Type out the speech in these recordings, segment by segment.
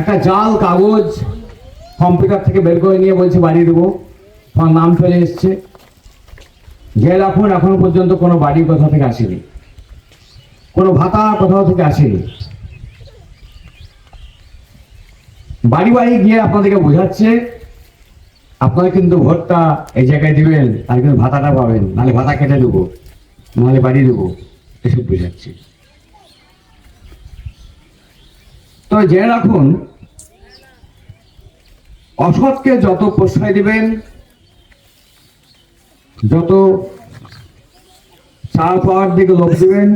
একটা জাল, কাগজ কম্পিউটার থেকে বের করে নিয়ে বলছে বাড়ি দেবো। তোমার নাম চলে এসছে। যে এখন, এখনও পর্যন্ত কোনো বাড়ি কোথাও থেকে আসেনি। কোনো ভাতা কোথাও থেকে আসেনি। বাড়ি বাড়ি গিয়ে আপনাদেরকে বোঝাচ্ছে, আপনারা কিন্তু ভোটটা এই জায়গায় দিবেন তার কিন্তু ভাতাটা পাবেন, নাহলে ভাতা কেটে দেবো, নাহলে বাড়ি দেবো, এসব বোঝাচ্ছে। তো জেনে রাখুন, অসৎকে যত প্রশ্রয় দিবেন, যত চাল পাওয়ার দিকে লোভ দিবেন,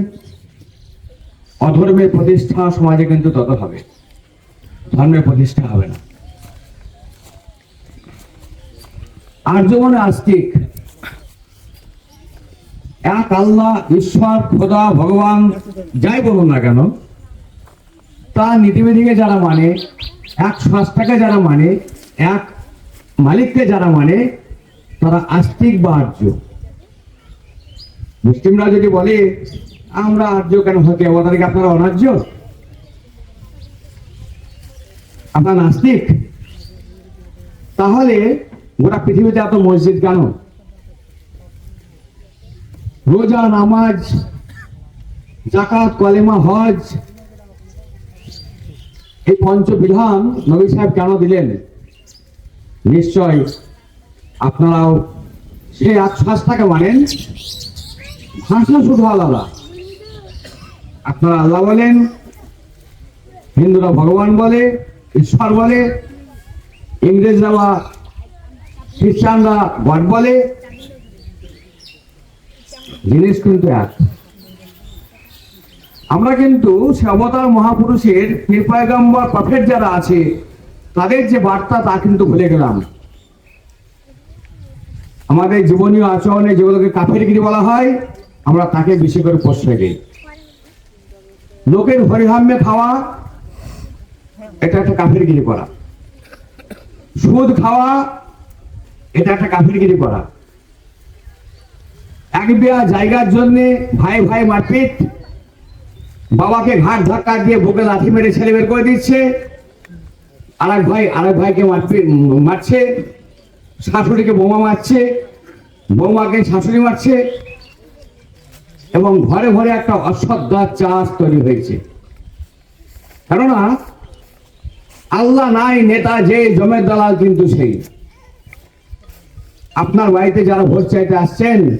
অধর্মের প্রতিষ্ঠা সমাজে কিন্তু তত হবে। ধর্মের প্রতিষ্ঠা হবে না। আর্য মানে আস্তিক। এক আল্লাহ, ঈশ্বর, খোদা, ভগবান, যাই বলুন না কেন তা নীতিবিধিকে যারা মানে এক সংস্থাকে যারা মানে এক মালিককে যারা মানে তারা আস্তিক বা আর্য। মুসলিমরা যদি বলে, আমরা আর্য কেন হতে তাহলে আপনারা অনার্য? আপনার নাস্তিক? তাহলে গোটা পৃথিবীতে এত মসজিদ কেন? রোজা, নামাজ জাকাত কলেমা, হজ এই পঞ্চবিধান নবী সাহেব কেন দিলেন? নিশ্চয় আপনারাও সেই আশ্বাসটাকে মানেন? ভাষা শুধু আলাদা। আপনারা আল্লাহ বলেন, হিন্দুরা ভগবান বলে, ঈশ্বর বলে, ইংরেজরা বা খ্রিস্টানরা গড বলে, জিনিস কিন্তু এক। আমরা কিন্তু সে অবতার মহাপুরুষের পীরপায়গম্বর প্রফেট যারা আছে, তাদের যে বার্তা, তা কিন্তু ভুলে গেলাম। আমাদের জীবনীয় আচরণে যেগুলোকে কাফেরগিরি বলা হয়, আমরা তাকে বেশি করে প্রশ্রয় দিই। লোকের হরিহাম্যে খাওয়া, এটা একটা কাফেরগিরি করা। সুদ খাওয়া, এটা একটা কাফেরগিরি করা। এক বিয়া জায়গার জন্য ভাই ভাই মারপিট বাবাকে ঘাট ধাক্কা দিয়ে বুকে লাঠি মেরে ছেলে বের করে দিচ্ছে। আর এক ভাই আর এক ভাইকে মারছে। শাশুড়িকে বোমা মারছে। বৌমাকে শাশুড়ি মারছে। এবং ঘরে ঘরে একটা অশ্রদ্ধার চাষ তৈরি হয়েছে। কেননা, আল্লাহ নাই, নেতা যে, জমের দালাল কিন্তু সেই। আপনার বাড়িতে যারা ভোট চাইতে আসছেন,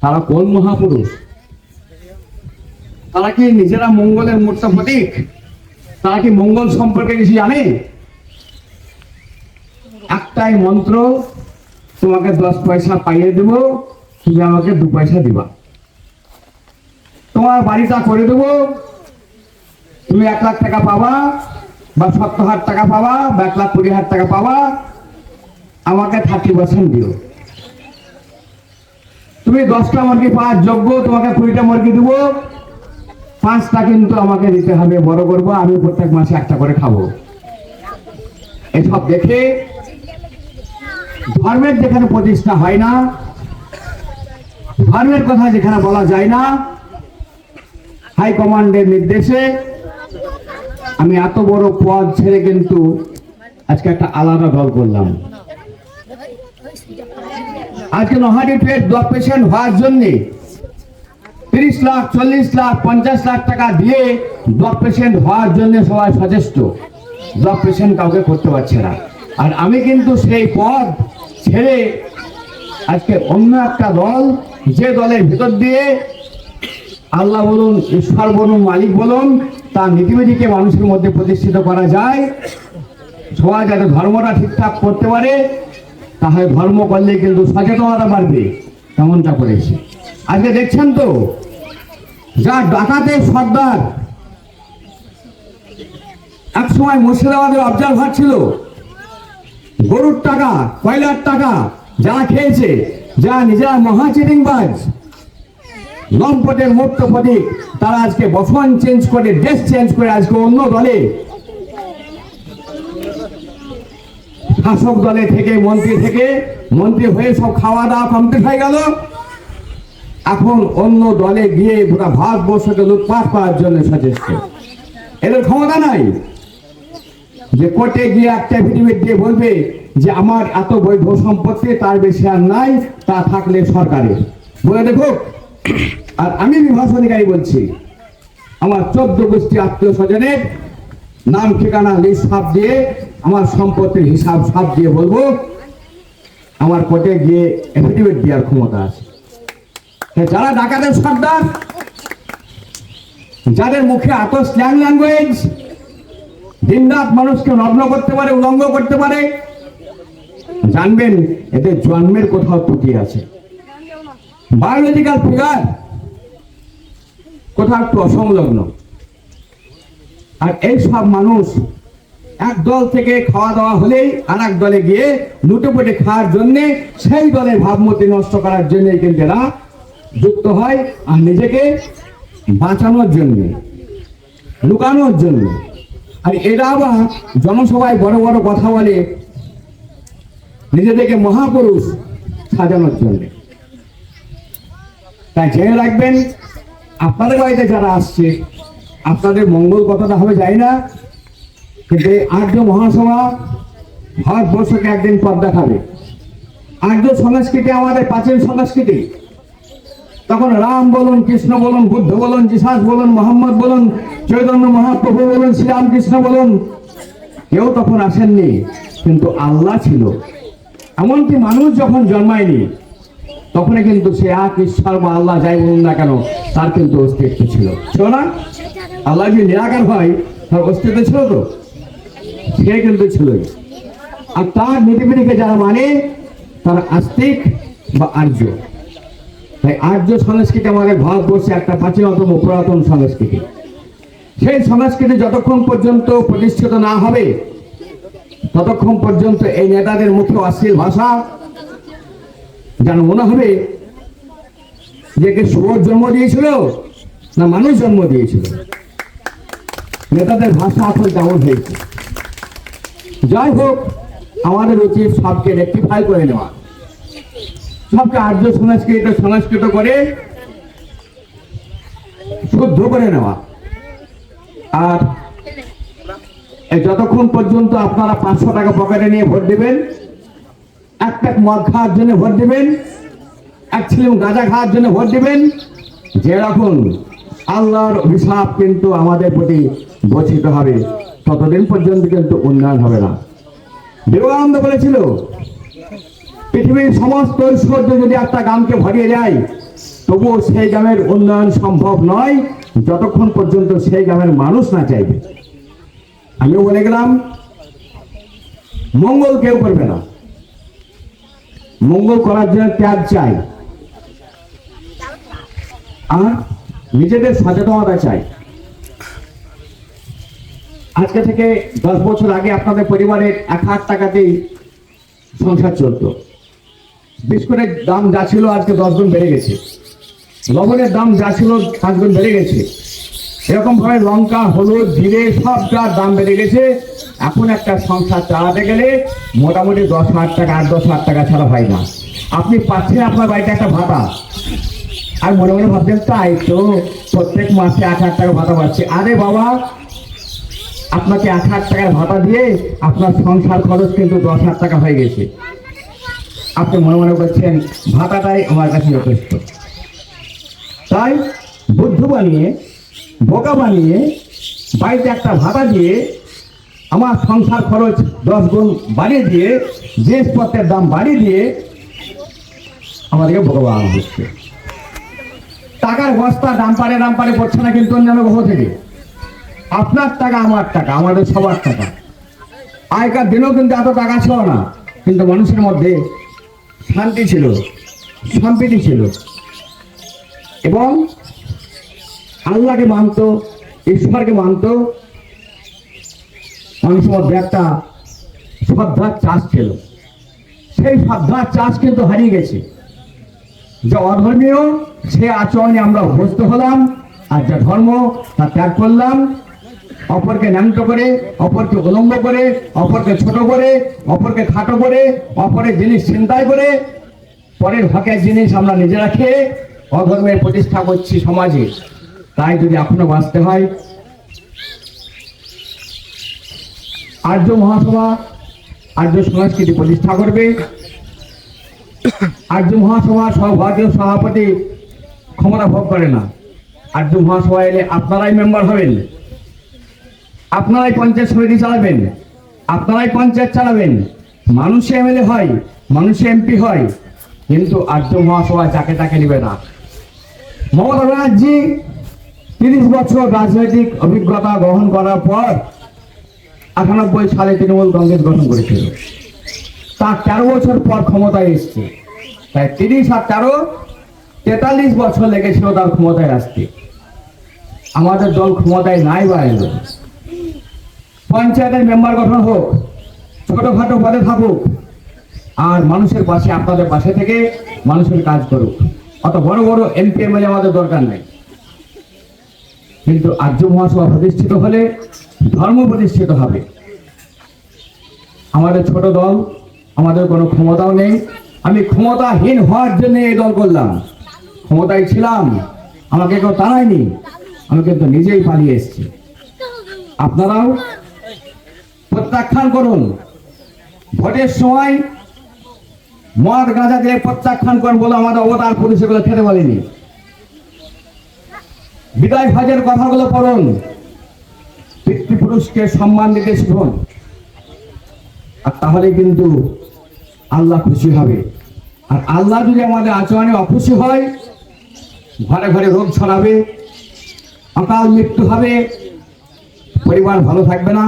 তারা কোন মহাপুরুষ? তারা কি নিজেরা মঙ্গলের মূর্ত প্রতীক? তারা কি মঙ্গল সম্পর্কে কিছু জানে? একটাই মন্ত্র, তোমাকে দশ পয়সা পাইয়ে দেব, তুমি আমাকে দু পয়সা দিবা। তোমার বাড়িটা করে দেব, তুমি এক লাখ টাকা পাবা, বা সত্তর হাজার টাকা পাবা, বা এক লাখ কুড়ি হাজার টাকা পাবা, আমাকে থার্টি পার্সেন্ট দিও। তুমি দশটা মুরগি পাওয়ার যোগ্য, তোমাকে কুড়িটা মুরগি দেবো পাঁচটা কিন্তু আমাকে দিতে হবে, বড় করব, আমি প্রত্যেক মাসে একটা করে খাব। এসব দেখে ধর্মের যেখানে প্রতিষ্ঠা হয় না, ধর্মের কথা যেখানে বলা যায় না হাইকমান্ডের নির্দেশে আমি এত বড় পদ ছেড়ে কিন্তু আজকে একটা আলাদা দল করলাম। আজকে নহাটি পেট ব্লড পেশেন্ট হওয়ার জন্যে তিরিশ লাখ, চল্লিশ লাখ, পঞ্চাশ লাখ টাকা দিয়ে ব্লড পেশেন্ট হওয়ার জন্য সবাই সচেষ্ট। ব্লড পেশেন্ট কাউকে করতে পারছে না। আর আমি কিন্তু সেই পদ ছেড়ে আজকে অন্য একটা দল, যে দলের ভিতর দিয়ে আল্লাহ বলুন, ঈশ্বর বলুন, মালিক বলুন, তার নীতিবিধিকে মানুষের মধ্যে প্রতিষ্ঠিত করা যায়। সবাই যাতে ধর্মটা ঠিকঠাক করতে পারে, তাহলে ধর্ম করলে কিন্তু সচেতনতা বাড়বে, তেমনটা করেছে। আজকে দেখছেন তো যা ডাকাতে সর্দার। এক সময় মুর্শিদাবাদের অবজারভার ছিল। গরুর টাকা, কয়লার টাকা যা খেয়েছে, যা নিজেরা মহা চিটিংবাজ। লম্পটের মুক্ত প্রতীক, তারা আজকে বসন চেঞ্জ করে ড্রেস চেঞ্জ করে আজকে অন্য দলে। শাসক দলে থেকে, মন্ত্রী থেকে, মন্ত্রী হয়ে সব খাওয়া দাওয়া কমপ্লিট হয়ে গেল। এখন অন্য দলে গিয়ে গোটা ভারতবর্ষকে লুটপাট করার জন্য সচেষ্ট। এদের ক্ষমতা নাই। যে কোর্টে গিয়ে একটা এফিডেভিট দিয়ে বলবে যে আমার এত বৈধ সম্পত্তি, তার বেশি আর নাই, তা থাকলে সরকারের। বলে দেখো আর আমি বিভাস অধিকারী বলছি, আমার চোদ্দ গোষ্ঠী আত্মীয় স্বজনের নাম, ঠিকানা, লিস্ট সাপ দিয়ে, আমার সম্পত্তির হিসাব সাপ দিয়ে বলব, আমার কোর্টে গিয়ে এফিডেভিট দেওয়ার ক্ষমতা আছে। যারা ডাকাতের সর্দার, যাদের মুখে এত স্ল্যাং ল্যাঙ্গুয়েজ দিনরাত মানুষকে নগ্ন করতে পারে, উলঙ্গ করতে পারে, জানবেন এদের জন্মের কোথাও ত্রুটি আছে। বায়োলজিক্যাল ফিগার কোথাও একটু অসংলগ্ন। আর এই সব মানুষ এক দল থেকে খাওয়া দাওয়া হলেই আর দলে গিয়ে লুটেপুটে খাওয়ার জন্যে সেই দলের ভাবমূর্তি নষ্ট করার জন্য কিন্তু এরা যুক্ত হয় আর নিজেকে বাঁচানোর জন্য, লুকানোর জন্য। আর এরা আবার জনসভায় বড় বড় কথা বলে নিজেদেরকে মহাপুরুষ সাজানোর জন্য। তাই জেনে রাখবেন, আপনাদের বাড়িতে যারা আসছে, আপনাদের মঙ্গল কথাটা হবে যায় না, কিন্তু আর্য মহাসভা ভারতবর্ষকে একদিন পথ দেখাবে। আর্য সংস্কৃতি আমাদের প্রাচীন সংস্কৃতি। তখন রাম বলুন, কৃষ্ণ বলুন, বুদ্ধ বলুন জিসাস বলুন, মোহাম্মদ বলুন, চৈতন্য মহাপ্রভু বলুন, শ্রীরামকৃষ্ণ বলুন, কেউ তখন আসেননি, কিন্তু আল্লাহ ছিল। এমনকি মানুষ যখন জন্মায়নি, তখনই কিন্তু সে এক ঈশ্বর বা আল্লাহ যাই বলুন না কেন, তার কিন্তু অস্তিত্ব ছিল। ছিল না? আল্লাহ যদি নিরাকার হয়, তার অস্তিত্ব ছিল তো? সে কিন্তু ছিলই। আর তার নীতিবিধিকে যারা মানে তারা আস্তিক বা আর্য। তাই আর্য সংস্কৃতি আমাদের ভারতবর্ষে একটা প্রাচীনতম পুরাতন সংস্কৃতি। সেই সংস্কৃতি যতক্ষণ পর্যন্ত প্রতিষ্ঠিত না হবে, ততক্ষণ পর্যন্ত এই নেতাদের মুখে অশ্লীল ভাষা যেন মনে হবে যে কে শুয়োর জন্ম দিয়েছিল না মানুষ জন্ম দিয়েছিল। নেতাদের ভাষা এখন তেমন হয়েছে? যাই হোক, আমাদের উচিত সবকে রেক্টিফাই করে নেওয়া। সবকে আর্য সংস্কৃত সংস্কৃত করে, শুদ্ধ করে নেওয়া। আর যতক্ষণ পর্যন্ত আপনারা পাঁচশো টাকা পকেটে নিয়ে ভোট দেবেন, এক প্যাক মদ খাওয়ার জন্য ভোট দেবেন, এক ছিলিম গাঁজা খাওয়ার জন্য ভোট দেবেন যেরকম আল্লাহর অভিশাপ কিন্তু আমাদের প্রতি বর্ষিত হবে। ততদিন পর্যন্ত কিন্তু উন্নয়ন হবে না। বিবেকানন্দ বলেছিল পৃথিবীর সমস্ত ঐশ্বর্য যদি একটা গ্রামকে ভরিয়ে যায় তবুও সেই গ্রামের উন্নয়ন সম্ভব নয়, যতক্ষণ পর্যন্ত সেই গ্রামের মানুষ না চাইবে। আমিও বলে গেলাম, মঙ্গল কেউ করবে না। মঙ্গল করার জন্য ত্যাগ চাই। আর নিজেদের সচেতনতা চাই। আজকে থেকে দশ বছর আগে আপনাদের পরিবারের এক হাজার টাকাতেই সংসার চলতো। বিস্কুটের দাম যা ছিল আজকে দশ গুণ বেড়ে গেছে। লবণের দাম যা ছিল পাঁচ গুণ বেড়ে গেছে। এরকম ভাবে লঙ্কা, হলুদ, জিরে সবটার দাম বেড়ে গেছে, এখন একটা সংসার চালাতে গেলে মোটামুটি দশ হাজার টাকা, আট দশ হাজার টাকা ছাড়া হয় না। আপনি পাচ্ছেন আপনার বাড়িতে একটা ভাতা। আর মনে মনে ভাবছেন, তাই তো প্রত্যেক মাসে আট হাজার টাকা ভাতা পাচ্ছি আরে বাবা, আপনাকে আট হাজার টাকার ভাতা দিয়ে আপনার সংসার খরচ কিন্তু দশ হাজার টাকা হয়ে গেছে। আপনি মনে মনে করছেন ভাতাটাই আমার কাছে যথেষ্ট। তাই বুদ্ধ বানিয়ে, বোকা বানিয়ে, বাড়িতে একটা ভাতা দিয়ে, আমার সংসার খরচ দশ গুণ বাড়িয়ে দিয়ে, জিনিসপত্রের দাম বাড়িয়ে দিয়ে, আমাদেরকে ভগবান হচ্ছে। টাকার বস্তা দাম পারে দাম পারে পড়ছে না, কিন্তু অন্যান্য গ্রহ থেকে। আপনার টাকা, আমার টাকা, আমাদের সবার টাকা। আগেকার দিনেও কিন্তু এত টাকা ছিল না, কিন্তু মানুষের মধ্যে শান্তি ছিল, সম্প্রীতি ছিল। এবং আল্লাহকে মানত, ঈশ্বরকে মানত মানুষের মধ্যে একটা শ্রদ্ধার চাষ ছিল। সেই শ্রদ্ধার চাষ কিন্তু হারিয়ে গেছে। যে অধর্মীয়, সে আচরণে আমরা অভ্যস্ত হলাম, আর যা ধর্ম, তা ত্যাগ করলাম অপরকে ন্যাংট করে, অপরকে উলঙ্গ করে, অপরকে ছোট করে, অপরকে খাটো করে, অপরের জিনিস চিন্তায় করে, পরের হকের জিনিস আমরা নিজেরা খেয়ে অধর্মের প্রতিষ্ঠা করছি সমাজে। তাই যদি এখনও বাঁচতে হয়, আর্য মহাসভা, আর্য সংস্কৃতি প্রতিষ্ঠা করবে। আর্য মহাসভার সভাপতি সভাপতি ক্ষমতা ভোগ করে না। আর্য মহাসভা এলে আপনারাই মেম্বার হবেন। আপনারাই পঞ্চায়েত সমিতি চালাবেন। আপনারাই পঞ্চায়েত চালাবেন। মানুষে এমএলএ হয়, মানুষে এমপি হয়, কিন্তু আর্য মহাসভা যাকে তাকে নেবে না। মমতা ব্যানার্জি তিরিশ বছর রাজনৈতিক অভিজ্ঞতা গ্রহণ করার পর আটানব্বই সালে তৃণমূল কংগ্রেস গঠন করেছিল। তার তেরো বছর পর ক্ষমতায় এসছে। তাই তিরিশ আর তেরো তেতাল্লিশ বছর লেগেছিল তার ক্ষমতায় আসতে। আমাদের দল ক্ষমতায় নাই বা পঞ্চায়েতের মেম্বার গঠন হোক, ছোটখাটো পদে থাকুক, আর মানুষের পাশে, আপনাদের পাশে থেকে মানুষের কাজ করুক। অত বড় বড় এমপি, এমএলএ আমাদের দরকার নেই। কিন্তু আর্য মহাসভা প্রতিষ্ঠিত হলে ধর্ম প্রতিষ্ঠিত হবে। আমাদের ছোট দল, আমাদের কোনো ক্ষমতাও নেই। আমি ক্ষমতাহীন হওয়ার জন্য এই দল করলাম। ক্ষমতায় ছিলাম, আমাকে কেউ তাড়ায়নি আমি কিন্তু নিজেই পালিয়ে এসেছি। আপনারাও প্রত্যাখ্যান করুন। ভোটের সময় মদ গাঁজা দিয়ে প্রত্যাখ্যান করুন বলে আমাদের অবতার পুলিশ এগুলো খেতে বলেনি। বিদায় ভাজের কথাগুলো পড়ুন। পিতৃপুরুষকে সম্মান দিতে শিখুন। আর তাহলে কিন্তু আল্লাহ খুশি হবে। আর আল্লাহ যদি আমাদের আচরণে অখুশি হয়, ঘরে ঘরে রোগ ছড়াবে, অকাল মৃত্যু হবে, পরিবার ভালো থাকবে না।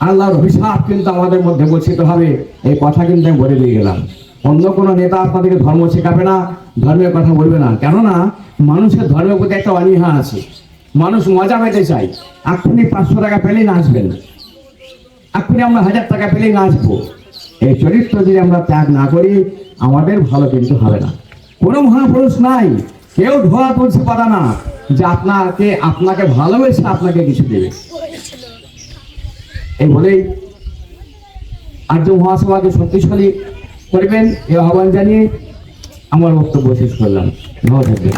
আল্লাহর অভিশাপ কিন্তু আমাদের মধ্যে বর্ষিত হবে। এই কথা কিন্তু আমি বলে দিয়ে গেলাম। অন্য কোনো নেতা আপনাদেরকে ধর্ম শেখাবে না, ধর্মের কথা বলবে না। কেননা, মানুষের ধর্মের প্রতি একটা অনীহা আছে। মানুষ মজা পেতে চায়। এক্ষুনি পাঁচশো টাকা পেলেই নাচবেন। এক্ষুনি আমরা হাজার টাকা পেলেই নাচবো। এই চরিত্র যদি আমরা ত্যাগ না করি, আমাদের ভালো কিন্তু হবে না। কোনো মহাপুরুষ নাই। কেউ ধোয়া তুলছে পারা না যে আপনাকে আপনাকে ভালোবেসে আপনাকে কিছু দেবে। এই বলেই আর্য মহাসভাকে শক্তিশালী করবেন এ আহ্বান জানিয়ে আমার বক্তব্য শেষ করলাম। ভালো থাকবেন।